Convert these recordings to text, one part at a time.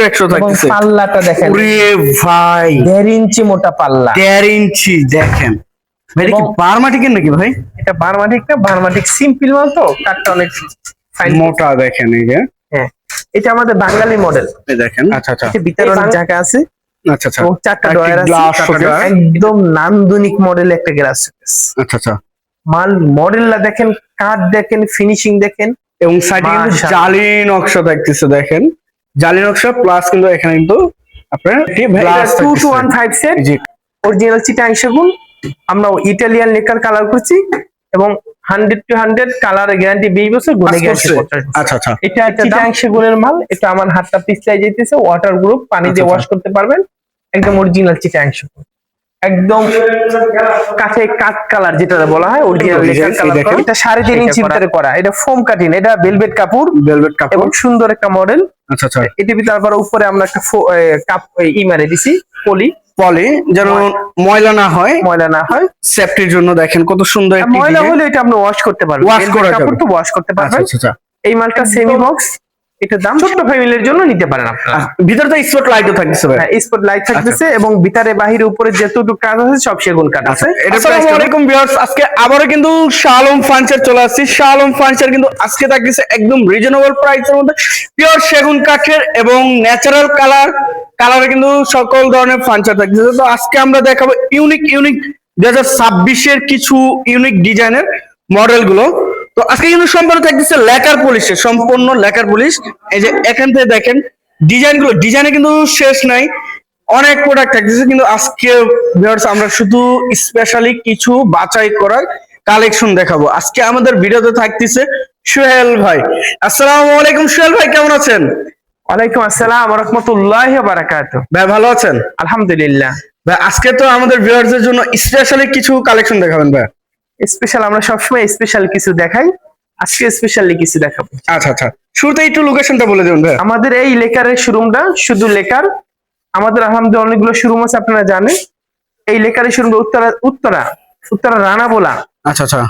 একশো একশো থাকতেছে। পাল্লাটা দেখেন। ভাই। দেড় ইঞ্চি মোটা পাল্লা। দেড় ইঞ্চি দেখেন। এটা কি বারমাটিকের নাকি ভাই? এটা বারমাটিক না বারমাটিক সিম্পল মাল তো কাঠটা অনেক মোটা দেখেন এই যে। হ্যাঁ এটা আমাদের বাঙালি মডেল দেখেন। আচ্ছা আচ্ছা। ভিতরে অনেক জায়গা আছে। আচ্ছা আচ্ছা। চারটা ডয়ার আছে। একদম নান্দনিক মডেল একটা গ্লাস আচ্ছা আচ্ছা। মাল মডেলটা দেখেন কাঠ দেখেন ফিনিশিং দেখেন। এবং সাইডে কিন্তু। জালি নকশা থাকতেছে দেখেন। জালি নকশা প্লাস কিন্তু এখানে কিন্তু আপনার two two one five set জি। অরিজিনাল চিটাং সেগুন আমরা ইটালিয়ান লেকার কালার করছি এবং hundred to hundred colour guarantee বিশ বছর গুণে গ্যারান্টি? আচ্ছা আচ্ছা। এটা চিটাং সেগুনের মাল এটা আমার হাতটা পিছলাই যেতেছে ওয়াটার গ্রুপ পানি দিয়ে আচ্ছা, ওয়াশ করতে পারবেন। একদম অরিজিনাল চিটাং সেগুন একদম কাছে কাঠ কালার যেটা বলা হয় অরিজিনাল। এটা সাড়ে তিন ইঞ্চি ভিতরে করা। এটা ফোম কাটিং এটা ভেলভেট কাপড়। ভেলভেট কাপড়। এবং সুন্দর একটা মডেল আচ্ছা আচ্ছা। এটি তারপরে উপরে আমরা একটা কাপ ই মারে দিছি পলি। পলি যেন ময়লা না হয়। ময়লা না হয়। সেফটির জন্য দেখেন কত সুন্দর ময়লা হলে এটা আপনি ওয়াশ করতে পারবেন। Velvet করা কাপড় তো ওয়াশ করতে আচ্ছা পারবেন। আচ্ছা আচ্ছা। এই মালটা সেমি বক্স এটার দাম ছোট্ট ফ্যামিলির জন্য নিতে পারেন আপনারা। ভিতরে তো স্পট লাইটও থাকতেছে ভাই। হ্যাঁ স্পট লাইট থাকতেছে এবং ভিতরে বাহিরে উপরে যতটুকু কাজ আছে সব সেগুন কাঠ আছে। আসসালামু আলাইকুম ভিউয়ার্স আজকে আবারও কিন্তু শালম ফার্নিচার চলে আসছি। শালম ফার্নিচার কিন্তু আজকে থাকতেছে একদম রিজনেবল প্রাইসের মধ্যে। পিওর সেগুন কাঠের এবং ন্যাচারাল কালার কালারে কিন্তু সকল ধরনের ফার্নিচার থাকতেছে। তো আজকে আমরা দেখাবো ইউনিক ইউনিক দুই হাজার ছাব্বিশের কিছু ইউনিক ডিজাইনের মডেলগুলো তো আজকে কিন্তু সম্পূর্ণ থাকতেছে লেকার পলিশের সম্পূর্ণ লেকার পলিশ এই যে এখান থেকে দেখেন ডিজাইনগুলো ডিজাইনে কিন্তু শেষ নাই। অনেক প্রোডাক্ট থাকতেছে কিন্তু আজকে ভিউয়ার্স আমরা শুধু স্পেশালি কিছু বাছাই করার কালেকশন দেখাবো। আজকে আমাদের ভিডিওতে থাকতেছে সোহেল ভাই। আসসালামু আলাইকুম সোহেল ভাই কেমন আছেন? ওয়ালাইকুম আসসালাম রহমতুল্লাহ বারাকাত ভাই ভালো আছেন? আলহামদুলিল্লাহ। ভাই আজকে তো আমাদের ভিউয়ার্সদের জন্য স্পেশালি কিছু কালেকশন দেখাবেন ভাই। স্পেশাল আমরা সবসময় স্পেশাল কিছু দেখাই। আজকে স্পেশালি কিছু দেখাবো। আচ্ছা আচ্ছা। শুরুতে একটু লোকেশনটা বলে দেবেন ভাই আমাদের এই লেকারের শোরুমটা শুধু লেকার। আমাদের আলহামদুলিল্লাহ অনেকগুলো শোরুম আছে আপনারা জানেন। এই লেকারের শোরুমটা উত্তরা উত্তরা। উত্তরা রানা বলা। আচ্ছা আচ্ছা।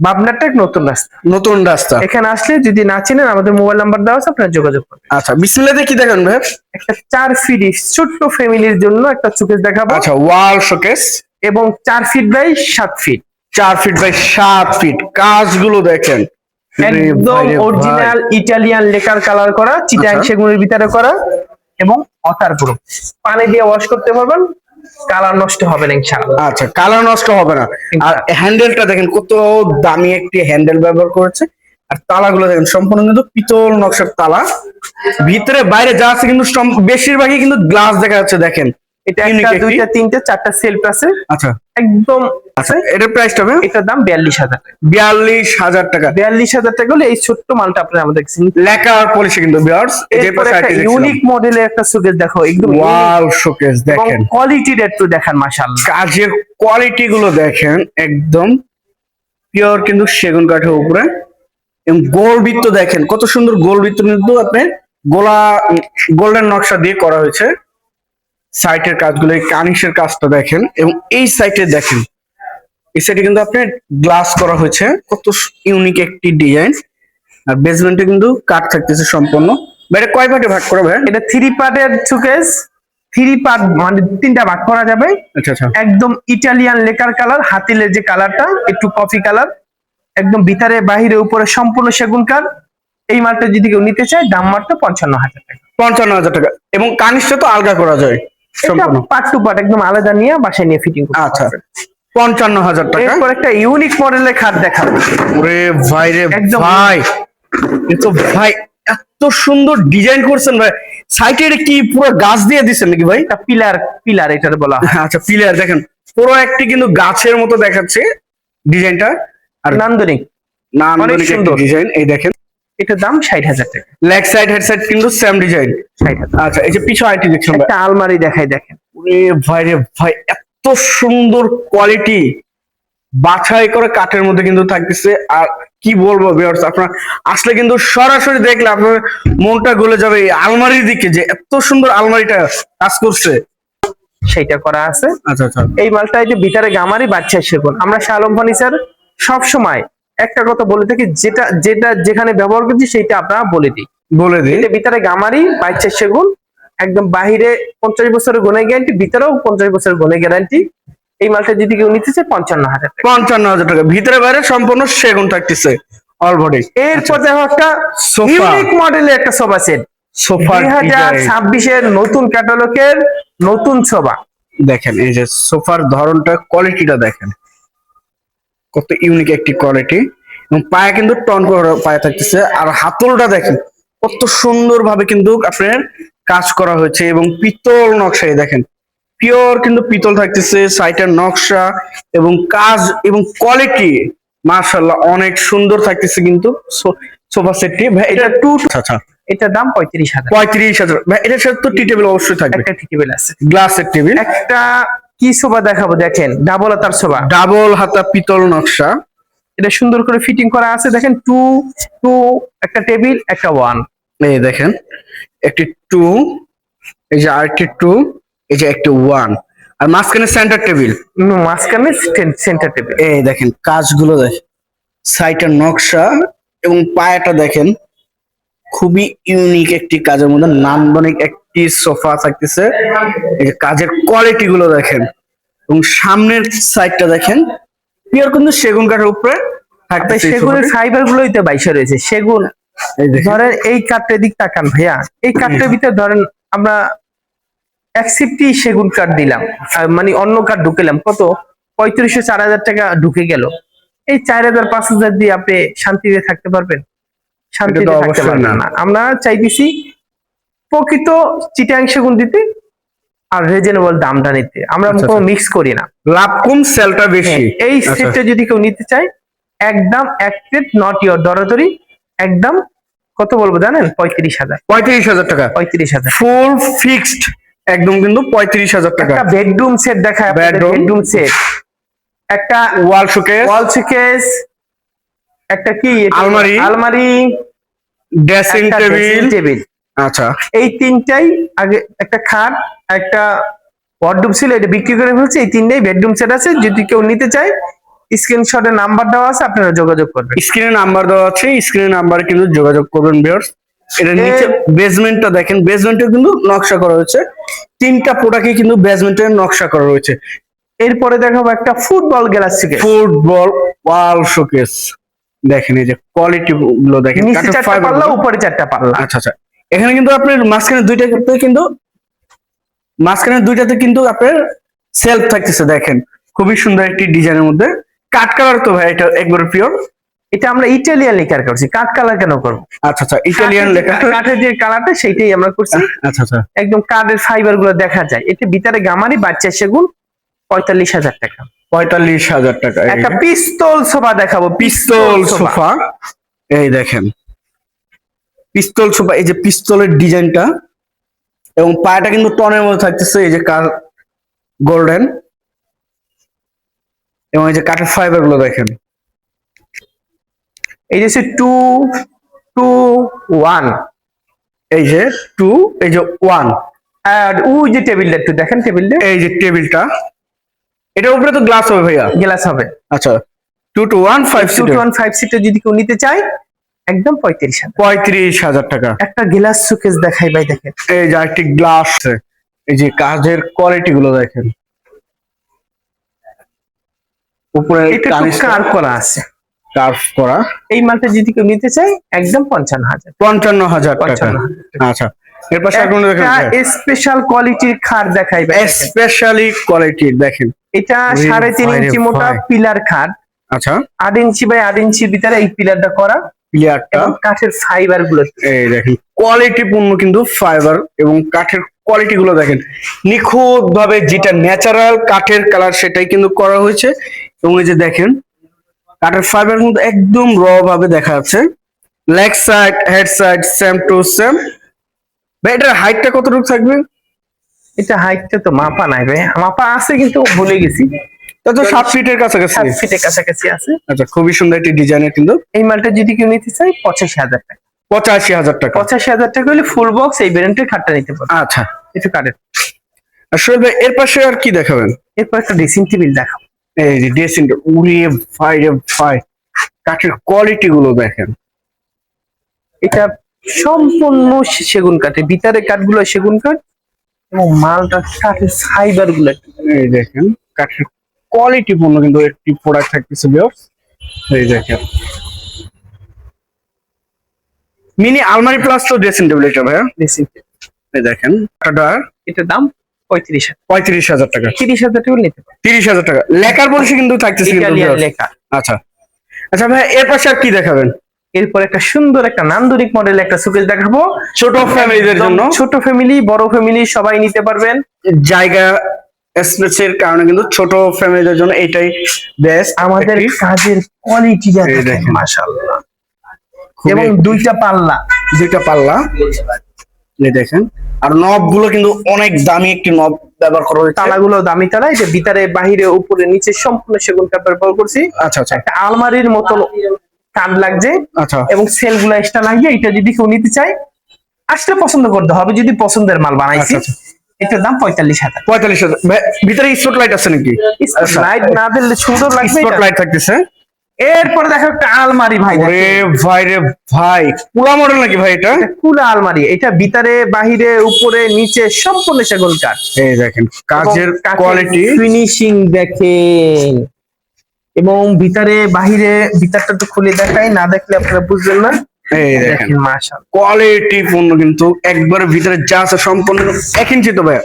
বাবনারটা নতুন রাস্তা। নতুন রাস্তা। এখানে আসলে যদি না চিনেন আমাদের মোবাইল নাম্বার দেওয়া আছে আপনারা যোগাযোগ করবেন। আচ্ছা বিসমিল্লাতে কি দেখেন ভাই একটা চার ফিট ছোট্ট ফ্যামিলির জন্য একটা চুকেস দেখাবো। আচ্ছা ওয়াল শোকেস এবং চার ফিট বাই সাত ফিট চার ফিট বাই সাত ফিট কাজগুলো দেখেন। একদম। অরিজিনাল ইটালিয়ান লেকার কালার করা চিটাং আচ্ছা। সেগুনের ভিতরে করা এবং অথার গ্রুপ পানি দিয়ে ওয়াশ করতে পারবেন কালার নষ্ট হবে না ইনশাআল্লাহ। আচ্ছা কালার নষ্ট হবে না। আর হ্যান্ডেলটা দেখেন কত দামি একটি হ্যান্ডেল ব্যবহার করেছে। আর তালাগুলো দেখেন সম্পূর্ণ কিন্তু পিতল নকশার তালা। ভিতরে বাইরে যা আছে কিন্তু বেশিরভাগই কিন্তু গ্লাস দেখা যাচ্ছে দেখেন। এটা একটা দুইটা তিনটা চারটা সেলফ আছে। আচ্ছা। একদম আচ্ছা এটার প্রাইসটা হবে এটার দাম বিয়াল্লিশ হাজার টাকা। বিয়াল্লিশ হাজার টাকা। বিয়াল্লিশ হাজার টাকা হলে এই ছোট্ট মালটা আপনি আমাদের নিতে লেকার পলিশে কিন্তু বিয়ার্স ইউনিক মডেলের একটা সুকেস দেখো একদম ওয়াল শোকেস দেখেন। কোয়ালিটির একটু দেখান মাশাআল্লাহ। কাজের কোয়ালিটি গুলো দেখেন একদম পিওর কিন্তু সেগুন কাঠের উপরে। এবং গোল বৃত্ত দেখেন কত সুন্দর গোল বৃত্ত কিন্তু আপনি গোলা গোল্ডেন নকশা দিয়ে করা হয়েছে। সাইটের কাজগুলো এই কানিসের কাজটা দেখেন এবং এই সাইটে দেখেন এই সাইডে কিন্তু আপনি গ্লাস করা হয়েছে কত ইউনিক একটি ডিজাইন আর বেসমেন্টে কিন্তু কাঠ থাকতেছে সম্পূর্ণ। বাইরে কয় ভাগে ভাগ করা ভাই? এটা থ্রি পার্টের সুকেস থ্রি পার্ট মানে তিনটা ভাগ করা যাবে। আচ্ছা আচ্ছা। একদম ইটালিয়ান লেকার কালার হাতিলের যে কালারটা একটু কফি কালার একদম ভিতরে বাহিরে উপরে সম্পূর্ণ সেগুন কাঠ। এই মালটা যদি কেউ নিতে চায় দাম মাত্র পঞ্চান্ন হাজার টাকা। পঞ্চান্ন হাজার টাকা। এবং কানিসটা তো আলগা করা যায়। এটা পার্ট টু পার্ট একদম আলাদা নিয়ে বাসায় নিয়ে ফিটিং করতে আচ্ছা। পঞ্চান্ন হাজার টাকা। এরপর একটা ইউনিক মডেলের খাট দেখাবো। ওরে ভাই রে ভাই। এ তো ভাই এত সুন্দর ডিজাইন করছেন ভাই। সাইটে কি পুরো গাছ দিয়ে দিচ্ছেন নাকি ভাই? পিলার পিলার এটার বলা আচ্ছা পিলার দেখেন। পুরো একটি কিন্তু গাছের মতো দেখাচ্ছে ডিজাইনটা আর নান্দনিক। নান্দনিক সুন্দর। ডিজাইন এই দেখেন। এটার দাম ষাট হাজার টাকা। লেগ সাইড হেড সাইড কিন্তু সেম ডিজাইন ষাট হাজার। আচ্ছা এই যে পিছু আইটি দেখছেন একটা আলমারি দেখাই দেখেন। ওরে ভাই রে ভাই এত সুন্দর কোয়ালিটি বাছাই করে কাঠের মধ্যে কিন্তু থাকতেছে। আর কি বলব ভিউয়ার্স আপনার আসলে কিন্তু সরাসরি দেখলে আপনার মনটা গলে যাবে এই আলমারির দিকে যে এত সুন্দর আলমারিটা কাজ করছে। সেইটা করা আছে। আচ্ছা আচ্ছা। এই মালটা এই যে ভিতরে গামারি বাচ্চা সেগুন। আমরা শালম ফার্নিচার সব সময় একটা কথা বলে থাকি যেটা যেটা যেখানে ব্যবহার করছি সেইটা আপনারা বলে দিই। বলে দিই। এটা ভিতরে গামারি বাচ্চা সেগুন একদম বাহিরে পঞ্চাশ বছরের গুণে গ্যারান্টি ভিতরেও পঞ্চাশ বছরের গুণে গ্যারান্টি এই মালটা যদি কেউ নিতে চায় পঞ্চান্ন হাজার টাকা। পঞ্চান্ন হাজার টাকা। ভিতরে বাইরে সম্পূর্ণ সেগুন থাকতেছে। অল বডি এরপর দেখো একটা ইউনিক মডেলের একটা সোফা সেট সোফা দুই হাজার ছাব্বিশের নতুন ক্যাটালগের নতুন সোফা দেখেন এই যে সোফার ধরনটা কোয়ালিটিটা দেখেন। কত ইউনিক একটি কোয়ালিটি এবং পায়ে কিন্তু টন করা পায়ে থাকতেছে। আর হাতলটা দেখেন কত সুন্দর ভাবে কিন্তু আপনার কাজ করা হয়েছে এবং পিতল নকশায় দেখেন। পিওর কিন্তু পিতল থাকতেছে সাইটের নকশা এবং কাজ এবং কোয়ালিটি মার্শাল্লাহ অনেক সুন্দর থাকতেছে কিন্তু সোফা সেটটি। ভাই এটা টু আচ্ছা এটার দাম পঁয়ত্রিশ হাজার। পঁয়ত্রিশ হাজার। ভাই এটার সাথে তো টি টেবিল অবশ্যই থাকবে। একটা টি টেবিল আছে। গ্লাসের টেবিল একটা কি সোফা দেখাবো দেখেন? ডাবল হাতার সোফা ডাবল হাতা পিতল নকশা। এটা সুন্দর করে ফিটিং করা আছে দেখেন টু টু একটা টেবিল একটা ওয়ান। এই দেখেন একটি টু এই যে আরেকটি টু এই যে একটি ওয়ান আর মাঝখানে সেন্টার টেবিল মাঝখানে সেন্টার টেবিল এই দেখেন কাজগুলো দেখেন সাইটের নকশা এবং পায়াটা দেখেন খুবই ইউনিক একটি কাজের মধ্যে নান্দনিক একটি সোফা থাকতেছে। কাজের কোয়ালিটি গুলো দেখেন। এবং সামনের সাইডটা দেখেন পিওর কিন্তু সেগুন কাঠের উপরে থাকতেছে এই সেগুনের। ফাইবার গুলোই তো বাইসে রয়েছে। সেগুন ধরেন এই কাঠটার দিক তাকান ভাইয়া। এই কাঠটার ভিতরে ধরেন আমরা একসিপ্টি সেগুন কাঠ দিলাম মানে অন্য কাঠ ঢুকেলাম। কত? পঁয়ত্রিশশো চার হাজার টাকা ঢুকে গেল। এই চার হাজার পাঁচ হাজার দিয়ে আপনি শান্তিতে থাকতে পারবেন। শান্তিতে থাকতে অবশ্যই না। আমরা চাইতেছি প্রকৃত চিটাং গুণ দিতে আর রিজনেবল দামটা নিতে। আমরা আচ্ছা, কোনো আচ্ছা। মিক্স করি না। লাভ কম সেলটা বেশি। এই আচ্ছা। সেটটা যদি কেউ নিতে চায় একদম এক প্লেট নট ইয়র দরাদরি একদম কত বলব জানেন? পঁয়ত্রিশ হাজার। পঁয়ত্রিশ হাজার টাকা। পঁয়ত্রিশ হাজার। ফুল ফিক্সড একদম কিন্তু পঁয়ত্রিশ হাজার টাকা। একটা বেডরুম সেট দেখায়. বেডরুম সেট একটা ওয়াল শোকেস ওয়াল সুকেস একটা কি আলমারি। আলমারি। ড্রেসিং টেবিল টেবিল আচ্ছা। এই তিনটাই আগে একটা খাট একটা ওয়ার্ডরুম ছিল এটা বিক্রি করে ফেলছে। এই তিনটাই বেডরুম সেট আছে। যদি কেউ নিতে চায় স্ক্রিনশটে নাম্বার দেওয়া আছে আপনারা যোগাযোগ করবেন। স্ক্রিনে নাম্বার দেওয়া আছে। স্ক্রিনে নাম্বার কিন্তু যোগাযোগ করবেন ভিউয়ার্স এটা নিচে বেসমেন্টটা দেখেন। বেসমেন্টে কিন্তু নকশা করা হয়েছে। তিনটা প্রোডাক্টে কিন্তু বেসমেন্টের নকশা করা রয়েছে এরপরে দেখাবো একটা ফুটবল থেকে ফুটবল ওয়াল শোকেস দেখেন এই যে কোয়ালিটি গুলো দেখেন নিচে চারটা পাল্লা উপরে চারটা পাল্লা। আচ্ছা আচ্ছা। এখানে কিন্তু আপনার মাঝখানে দুইটা কিন্তু মাঝখানে দুইটাতে কিন্তু আপনার সেলফ থাকতেছে দেখেন। খুবই সুন্দর একটি ডিজাইনের মধ্যে। কাট কালার তো ভাই এটা একবারে পিওর এটা আমরা ইটালিয়ান লেখার করছি। কাঠ কালার কেন করব? আচ্ছা আচ্ছা ইটালিয়ান লেখা। কাঠের যে কালারটা সেইটাই আমরা করছি। আচ্ছা আচ্ছা একদম কাঠের ফাইবারগুলো দেখা যায়। এতে ভিতরে গামারি বাচ্চা সেগুন পঁয়তাল্লিশ হাজার টাকা। পঁয়তাল্লিশ হাজার টাকা একটা পিস্তল সোফা দেখাবো পিস্তল সোফা। এই দেখেন। পিস্তল সোফা এই যে পিস্তলের ডিজাইনটা। এবং পায়াটা কিন্তু টনের মধ্যে থাকতেছে এই যে কার গোল্ডেন। এবং এই যে কাঠের ফাইবারগুলো দেখেন। এই যে টু টু ওয়ান। এই যে টু এই যে ওয়ান। আর ওই যে টেবিলটা একটু দেখেন টেবিলটা। এই যে টেবিলটা। এটার উপরে তো গ্লাস হবে ভাইয়া। গ্লাস হবে। আচ্ছা two two one five two one five seater যদি কেউ নিতে চায় একদম পঁয়ত্রিশ হাজার। পঁয়ত্রিশ হাজার টাকা। একটা গ্লাস সুকেস দেখাই ভাই দেখেন। এই যে একটি গ্লাস এই যে কাজের কোয়ালিটি গুলো দেখেন। উপরে কার করা আছে। কার্ভ করা। এই মালটা যদি কেউ নিতে চায় একদম পঞ্চান্ন হাজার। পঞ্চান্ন হাজার টাকা। আচ্ছা এরপর সেগুলো দেখেন স্পেশাল কোয়ালিটির খাট দেখাই। স্পেশালি কোয়ালিটি দেখেন। এটা সাড়ে তিন ইঞ্চি মোটা পিলার খাট। আচ্ছা। আট ইঞ্চি বাই আট ইঞ্চির ভিতরে এই পিলারটা করা। প্লেয়ারটা এবং কাঠের ফাইবারগুলো। এই দেখেন কোয়ালিটি পূর্ণ কিন্তু ফাইবার এবং কাঠের কোয়ালিটি গুলো দেখেন। নিখুঁত ভাবে যেটা ন্যাচারাল কাঠের কালার সেটাই কিন্তু করা হয়েছে। এবং এই যে দেখেন কাঠের ফাইবার কিন্তু একদম র ভাবে দেখা যাচ্ছে। Leg side head side same to same ভাই এটার হাইটটা কতটুকু থাকবে? এটা হাইটটা তো মাপা নাই ভাই। মাপা আছে কিন্তু ভুলে গেছি। তা সাত ফিটের কাছাকাছি। সাত ফিটের কাছাকাছি আছে। আচ্ছা খুবই সুন্দর একটি ডিজাইনের কিন্তু। এই মালটা যদি কেউ নিতে চায় পঁচাশি হাজার টাকা। পঁচাশি হাজার টাকা। পঁচাশি হাজার টাকা হলে ফুল বক্স এই ব্র্যান্ডের খাটটা নিতে পারবে আচ্ছা। একটু কাঠের আর সোহেল ভাই এর পাশে আর কি দেখাবেন? এরপর একটা ড্রেসিং টেবিল দেখাও এই যে ড্রেসিং উড়িয়ে ভাই রে ভাই কাঠের কোয়ালিটি গুলো দেখেন। এটা সম্পূর্ণ সেগুন কাঠে। ভিতরে কাঠগুলো সেগুন কাঠ এবং মালটা কাঠের ফাইবারগুলো। এই দেখেন কাঠের কোয়ালিটি পূর্ণ কিন্তু একটি প্রোডাক্ট থাকতেছে এই দেখেন। মিনি আলমারি প্লাস তো ড্রেসিং টেবিল এটা ভাইয়া? এই দেখেন এটা এটার দাম পঁয়ত্রিশ হাজার। পঁয়ত্রিশ হাজার টাকা। তিরিশ হাজার টাকা নিতে তিরিশ হাজার টাকা। লেখার পলিসি কিন্তু থাকতেছে লেখা। আচ্ছা। আচ্ছা ভাই এর পাশে আর কি দেখাবেন? এরপর একটা সুন্দর একটা নান্দনিক মডেল একটা সুকেশ দেখাবো। ছোট ফ্যামিলিদের জন্য। ছোট ফ্যামিলি বড় ফ্যামিলি সবাই নিতে পারবেন। জায়গা স্পেসের কারণে কিন্তু ছোট ফ্যামিলিদের জন্য এটাই বেস্ট আমাদের কাজের কোয়ালিটি এই। মাশাআল্লাহ। এবং দুইটা পাল্লা। দুইটা পাল্লা। এই দেখেন। আর নবগুলো কিন্তু অনেক দামি একটি নব ব্যবহার করা হয়েছে। তালাগুলো দামি তালা এটা ভিতরে বাহিরে উপরে নিচে সম্পূর্ণ সেগুন কাঠ ব্যবহার করছি। আচ্ছা আচ্ছা। একটা আলমারির মতন কাঠ লাগছে আচ্ছা। এবং সেলগুলো এক্সট্রা লাগিয়ে এটা যদি কেউ নিতে চাই আসলে পছন্দ করতে হবে যদি পছন্দের মাল বানাইছি আচ্ছা, এটার দাম পঁয়তাল্লিশ হাজার। পঁয়তাল্লিশ হাজার। ভিতরে স্পট লাইট আছে নাকি? লাইট না দিলে সুন্দর লাগবে স্পট লাইট থাকতেছে। এরপরে দেখো একটা আলমারি ভাই দেখেন। ভাই রে ভাই। পুরা মডেল নাকি ভাই এটা? এটা কুলা আলমারি। এটা ভিতরে বাহিরে উপরে নিচে সম্পূর্ণ সেগুন কাঠ এই দেখেন কাজের কোয়ালিটি ফিনিশিং দেখেন। এবং ভিতরে বাহিরে ভিতরটা তো খুলে দেখাই না দেখলে আপনারা বুঝবেন না। এই দেখেন দেখেন। কোয়ালিটি পূর্ণ কিন্তু একবার ভিতরে যা আছে সম্পূর্ণ এক ইঞ্চি তো ভাই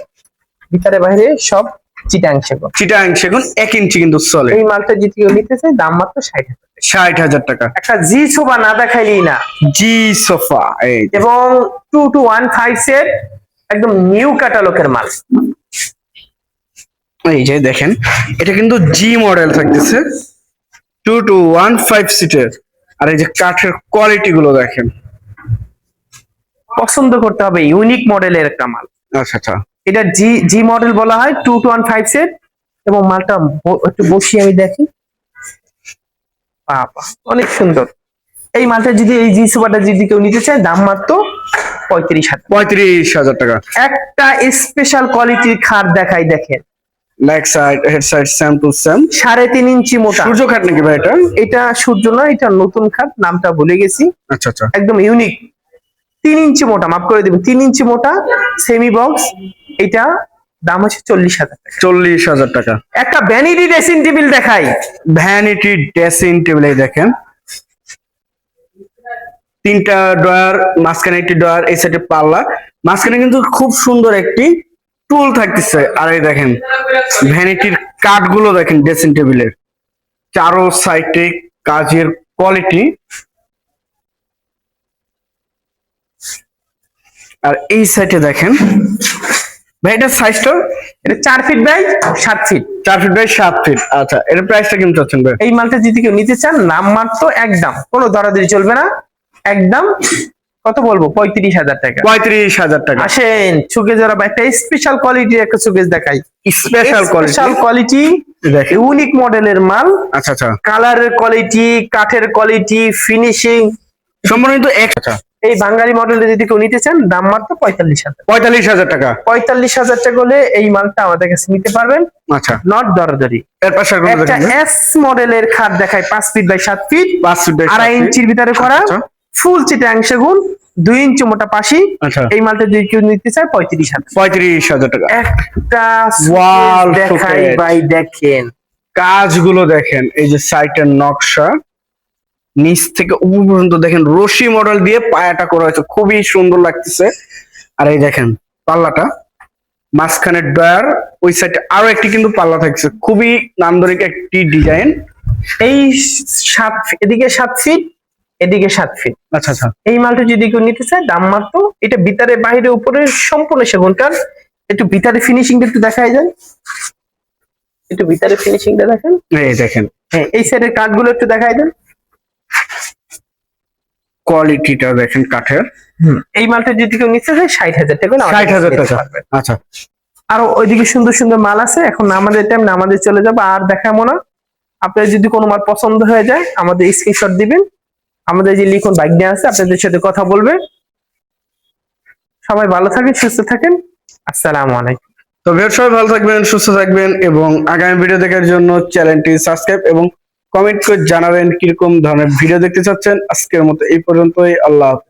ভিতরে বাহিরে সব চিটাং সেগুন। চিটাং সেগুন এক ইঞ্চি কিন্তু চলে এই মালটা যদি কেউ নিতে চায় দাম মাত্র ষাট হাজার ষাট হাজার টাকা। একটা জি সোফা না না। জি সোফা এবং two two one five set একদম নিউ ক্যাটালগের মাল। এই যে দেখেন এটা কিন্তু জি মডেল থাকতেছে। টু টু ওয়ান ফাইভ সিটের আর এই যে কাঠের কোয়ালিটি গুলো দেখেন। পছন্দ করতে হবে ইউনিক মডেলের একটা মাল। আচ্ছা আচ্ছা। এটা জি জি মডেল বলা হয় two two one five set এবং মালটা একটু বসি আমি দেখি। বাবা অনেক সুন্দর। এই মালটা যদি এই জি সোফাটা যদি কেউ নিতে চায় দাম মাত্র পঁয়ত্রিশ হাজার। পঁয়ত্রিশ হাজার টাকা। একটা স্পেশাল কোয়ালিটির খাট দেখাই দেখেন। Leg side head side same to same সাড়ে তিন ইঞ্চি মোটা। সূর্য খাট নাকি ভাই এটা? এটা সূর্য না এটা নতুন খাট নামটা ভুলে গেছি। আচ্ছা আচ্ছা। একদম ইউনিক তিন ইঞ্চি মোটা মাফ করে দেবেন তিন ইঞ্চি মোটা সেমি বক্স এটা দাম হচ্ছে চল্লিশ হাজার টাকা। চল্লিশ হাজার টাকা। একটা ভ্যানিটি ড্রেসিং টেবিল দেখাই। ভ্যানিটি ড্রেসিং টেবিল এই দেখেন। তিনটা ড্রয়ার মাঝখানে একটি ড্রয়ার এই সাইডে পাল্লা। মাঝখানে কিন্তু খুব সুন্দর একটি টুল থাকতেছে আর এই দেখেন ভ্যানিটির কাঠগুলো দেখেন ড্রেসিং টেবিলের চারো সাইডে কাজের কোয়ালিটি আর এই সাইডে দেখেন ভাই এটার সাইজটা এটা চার ফিট বাই সাত ফিট চার ফিট বাই সাত ফিট আচ্ছা এটার প্রাইসটা কেমন চাচ্ছেন ভাই? এই মালটা যদি কেউ নিতে চান নাম মাত্র একদম। কোনো দরাদরি চলবে না। একদম কত বলব? পঁয়ত্রিশ হাজার টাকা। পঁয়ত্রিশ হাজার টাকা। আসেন সুকেজ ওরা একটা স্পেশাল কোয়ালিটির একটা সুকেজ দেখাই। স্পেশাল স্পেশাল কোয়ালিটি ইউনিক মডেলের মাল। আচ্ছা আচ্ছা। কালারের কোয়ালিটি কাঠের কোয়ালিটি ফিনিশিং সম্পূর্ণ এক আচ্ছা। এই বাঙালি মডেলে যদি কেউ নিতে চান দাম মাত্র পঁয়তাল্লিশ হাজার। পঁয়তাল্লিশ হাজার টাকা। পঁয়তাল্লিশ হাজার টাকা হলে এই মালটা আমাদের কাছে নিতে পারবেন। আচ্ছা। নট দরদরি। এস মডেলের খাট দেখায় পাঁচ ফিট বাই সাত ফিট পাঁচ ফিট আড়াই। ইঞ্চির ভিতরে করা। আচ্ছা। ফুল চিটাং সেগুন দুই ইঞ্চি মোটা পাশি। আচ্ছা। এই মালটা যদি কেউ নিতে চায় পঁয়ত্রিশ হাজার। পঁয়ত্রিশ হাজার টাকা। একটা suitcase দেখাই ভাই দেখেন। কাজগুলো দেখেন এই যে সাইটের নকশা। নিচ থেকে উপর পর্যন্ত দেখেন রশি মডেল দিয়ে পায়াটা করা হয়েছে। খুবই সুন্দর লাগতেছে। আর এই দেখেন পাল্লাটা। মাঝখানে ডয়ার ওই সাইডে আরও একটি কিন্তু পাল্লা থাকছে। খুবই নান্দনিক একটি ডিজাইন এই সাত এদিকে সাত ফিট এদিকে সাত ফিট আচ্ছা আচ্ছা। এই মালটা যদি কেউ নিতে চায় দাম মাত্র এটা ভিতরে বাইরে উপরে সম্পূর্ণ সেগুন কাঠ। একটু ভিতরে ফিনিশিং একটু দেখাই যায় একটু ভিতরে ফিনিশিংটা দেখেন। এই দেখেন। হ্যাঁ এই সাইডের কাঠগুলো একটু দেখাই দেন কোয়ালিটিটা দেখেন কাঠের। এই মালটা যদি কেউ নিতে চায় ষাট হাজার টাকা ষাট হাজার টাকা। আচ্ছা। আরও ওইদিকে সুন্দর সুন্দর মাল আছে। এখন আমাদের টাইম না আমাদের চলে যাব। আর দেখাবো না। আপনার যদি কোনো মাল পছন্দ হয়ে যায় আমাদের স্ক্রিনশট দিবেন। আমাদের যে লিখন বাইক নিয়ে আছে, আপনাদের সাথে কথা বলবে। সবাই ভালো থাকেন, সুস্থ থাকেন। আসসালামু আলাইকুম। তো ভিউয়ার সবাই ভালো থাকবেন, সুস্থ থাকবেন এবং আগামী ভিডিও দেখার জন্য চ্যানেলটি সাবস্ক্রাইব এবং কমেন্ট করে জানাবেন কীরকম ধরনের ভিডিও দেখতে চাচ্ছেন। আজকের মতো এই পর্যন্তই। আল্লাহ হাফেজ।